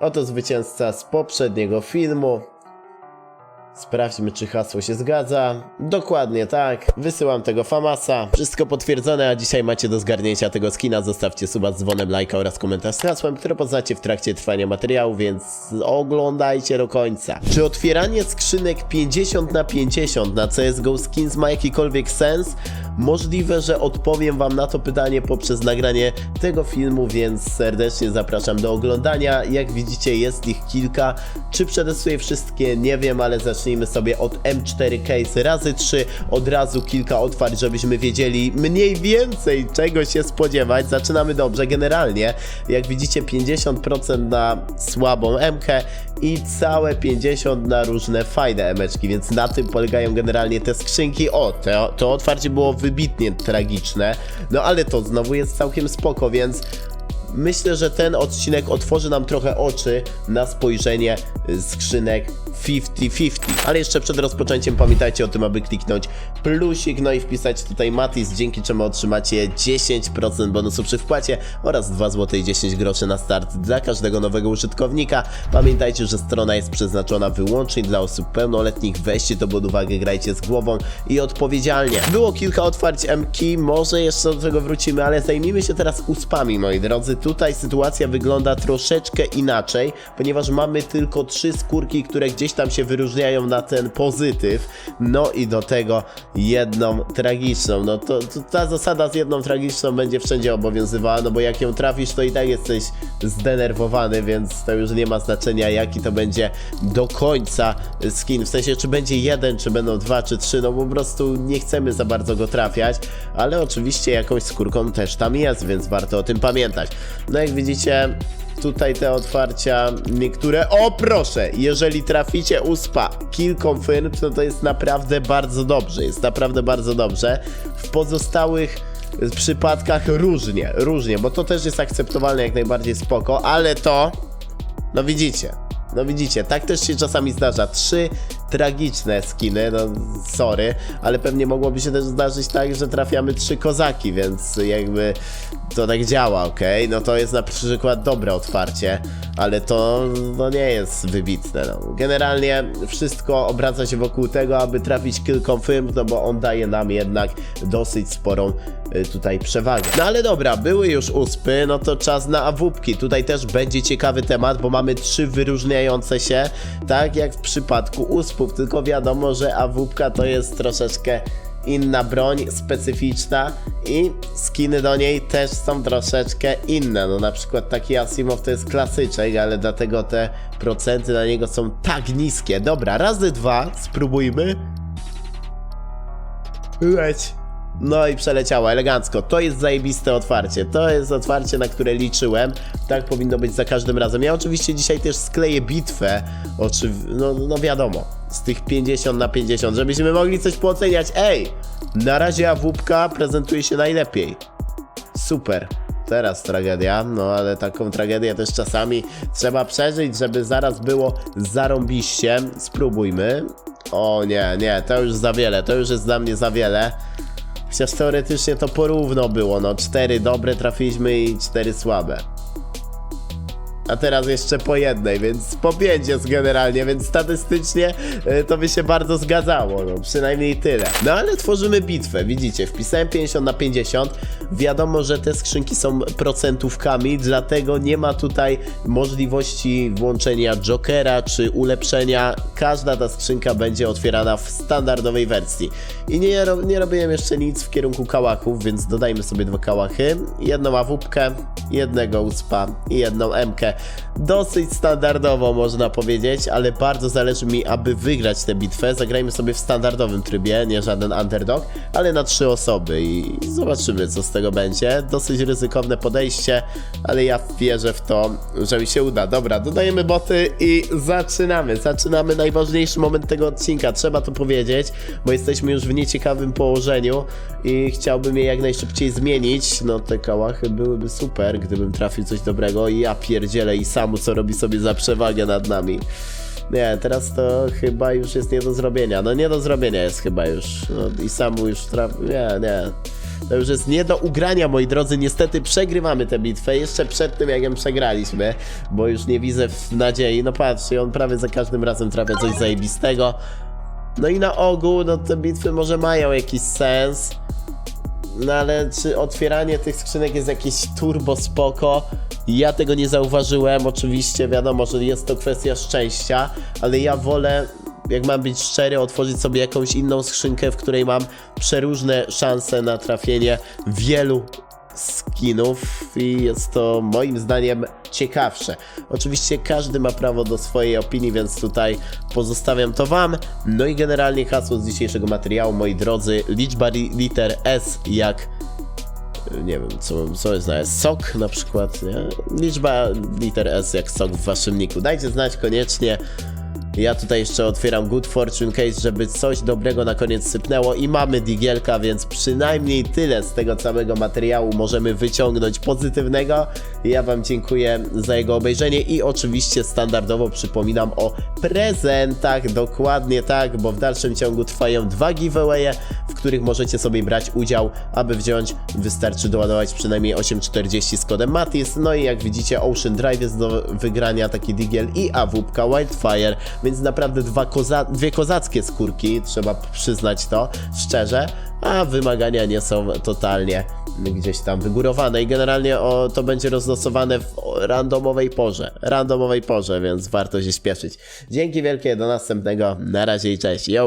Oto zwycięzca z poprzedniego filmu. Sprawdźmy, czy hasło się zgadza. Dokładnie tak. Wysyłam tego Famasa. Wszystko potwierdzone, a dzisiaj macie do zgarnięcia tego skina. Zostawcie suba z dzwonem, lajka oraz komentarz z hasłem, które poznacie w trakcie trwania materiału, więc oglądajcie do końca. Czy otwieranie skrzynek 50 na 50 na CSGO Skins ma jakikolwiek sens? Możliwe, że odpowiem wam na to pytanie poprzez nagranie tego filmu, więc serdecznie zapraszam do oglądania. Jak widzicie, jest ich kilka. Czy przetestuję wszystkie? Nie wiem, ale zacznijmy sobie od M4 Case razy 3. Od razu kilka otwarć, żebyśmy wiedzieli mniej więcej czego się spodziewać. Zaczynamy dobrze. Generalnie, jak widzicie, 50% na słabą MK i całe 50 na różne fajne emeczki, więc na tym polegają generalnie te skrzynki. O, to, to otwarcie było wybitnie tragiczne, no ale to znowu jest całkiem spoko, więc myślę, że ten odcinek otworzy nam trochę oczy na spojrzenie skrzynek 50-50. Ale jeszcze przed rozpoczęciem pamiętajcie o tym, aby kliknąć plusik, no i wpisać tutaj Matis, dzięki czemu otrzymacie 10% bonusu przy wpłacie oraz 2 zł i 10 groszy na start dla każdego nowego użytkownika. Pamiętajcie, że strona jest przeznaczona wyłącznie dla osób pełnoletnich, weźcie to pod uwagę, grajcie z głową i odpowiedzialnie. Było kilka otwarć MK, może jeszcze do tego wrócimy, ale zajmijmy się teraz uspami, moi drodzy. Tutaj sytuacja wygląda troszeczkę inaczej, ponieważ mamy tylko trzy skórki, które gdzieś tam się wyróżniają na ten pozytyw. No i do tego jedną tragiczną. No to, to ta zasada z jedną tragiczną będzie wszędzie obowiązywała, no bo jak ją trafisz, to i tak jesteś zdenerwowany, więc to już nie ma znaczenia, jaki to będzie do końca skin. W sensie, czy będzie jeden, czy będą dwa, czy trzy, no po prostu nie chcemy za bardzo go trafiać, ale oczywiście jakąś skórką też tam jest, więc warto o tym pamiętać. No jak widzicie, tutaj te otwarcia, niektóre. O proszę! Jeżeli traficie uspa kill confirm, to to jest naprawdę bardzo dobrze. Jest naprawdę bardzo dobrze. W pozostałych przypadkach różnie, różnie, bo to też jest akceptowalne jak najbardziej spoko, ale to. No widzicie. No widzicie, tak też się czasami zdarza. Trzy tragiczne skiny, no sorry, ale pewnie mogłoby się też zdarzyć tak, że trafiamy trzy kozaki, więc jakby to tak działa, ok? No to jest na przykład dobre otwarcie, ale to no nie jest wybitne. No. Generalnie wszystko obraca się wokół tego, aby trafić kill confirm, no bo on daje nam jednak dosyć sporą tutaj przewagę. No ale dobra, były już uspy, no to czas na awupki. Tutaj też będzie ciekawy temat, bo mamy trzy wyróżniające się, tak jak w przypadku uspów, tylko wiadomo, że awupka to jest troszeczkę inna broń, specyficzna i skiny do niej też są troszeczkę inne. No na przykład taki Asimov to jest klasyczek, ale dlatego te procenty na niego są tak niskie. Dobra, razy dwa, spróbujmy. Leć. No i przeleciała elegancko. To jest zajebiste otwarcie. To jest otwarcie, na które liczyłem. Tak powinno być za każdym razem. Ja oczywiście dzisiaj też skleję bitwę. Oczyw... No, no wiadomo. Z tych 50 na 50, żebyśmy mogli coś pooceniać. Ej! Na razie AWP prezentuje się najlepiej. Super. Teraz tragedia, no ale taką tragedię też czasami trzeba przeżyć, żeby zaraz było zarąbiście. Spróbujmy. O nie, nie, to już za wiele, to już jest dla mnie za wiele. Chociaż teoretycznie to porówno było, no cztery dobre trafiliśmy i cztery słabe. A teraz jeszcze po jednej, więc po pięć jest generalnie, więc statystycznie e, to by się bardzo zgadzało, no przynajmniej tyle. No ale tworzymy bitwę, widzicie, wpisałem 50 na 50. Wiadomo, że te skrzynki są procentówkami, dlatego nie ma tutaj możliwości włączenia jokera czy ulepszenia. Każda ta skrzynka będzie otwierana w standardowej wersji. I nie, ro- nie robiłem jeszcze nic w kierunku kałachów, więc dodajmy sobie dwa kałachy, jedną awupkę, jednego uspa i jedną emkę. Dosyć standardowo można powiedzieć, ale bardzo zależy mi, aby wygrać tę bitwę. Zagrajmy sobie w standardowym trybie, nie żaden underdog, ale na trzy osoby i zobaczymy co z tego będzie. Dosyć ryzykowne podejście, ale ja wierzę w to, że mi się uda. Dobra, dodajemy boty i zaczynamy. Zaczynamy najważniejszy moment tego odcinka, trzeba to powiedzieć, bo jesteśmy już w nieciekawym położeniu i chciałbym je jak najszybciej zmienić. No te kałachy byłyby super, gdybym trafił coś dobrego i ja pierdzielę i samu co robi sobie za przewagę nad nami. Nie, teraz to chyba już jest nie do zrobienia. No nie do zrobienia jest chyba już. No, I samu już traf... Nie, nie. To już jest nie do ugrania, moi drodzy. Niestety przegrywamy tę bitwę jeszcze przed tym, jak ją przegraliśmy, bo już nie widzę nadziei. No patrzcie, on prawie za każdym razem trafia coś zajebistego. No i na ogół, no te bitwy może mają jakiś sens. No ale czy otwieranie tych skrzynek jest jakieś turbo spoko? Ja tego nie zauważyłem. Oczywiście wiadomo, że jest to kwestia szczęścia, ale ja wolę, jak mam być szczery, otworzyć sobie jakąś inną skrzynkę, w której mam przeróżne szanse na trafienie wielu skinów i jest to moim zdaniem ciekawsze. Oczywiście każdy ma prawo do swojej opinii, więc tutaj pozostawiam to Wam. No i generalnie hasło z dzisiejszego materiału, moi drodzy, liczba li- liter S jak nie wiem, co, co jest na S, sok na przykład, nie? Liczba liter S jak sok w waszym niku. Dajcie znać koniecznie. Ja tutaj jeszcze otwieram Good Fortune Case, żeby coś dobrego na koniec sypnęło i mamy digielka, więc przynajmniej tyle z tego całego materiału możemy wyciągnąć pozytywnego. Ja wam dziękuję za jego obejrzenie i oczywiście standardowo przypominam o prezentach, dokładnie tak, bo w dalszym ciągu trwają dwa giveawaye, których możecie sobie brać udział, aby wziąć wystarczy doładować przynajmniej 840 z kodem MATIS, no i jak widzicie Ocean Drive jest do wygrania, taki digiel i AWP Wildfire, więc naprawdę dwa koza dwie kozackie skórki, trzeba przyznać to szczerze, a wymagania nie są totalnie gdzieś tam wygórowane. I generalnie o, to będzie rozlosowane w randomowej porze, randomowej porze, więc warto się śpieszyć. Dzięki wielkie, do następnego, na razie i cześć, yo!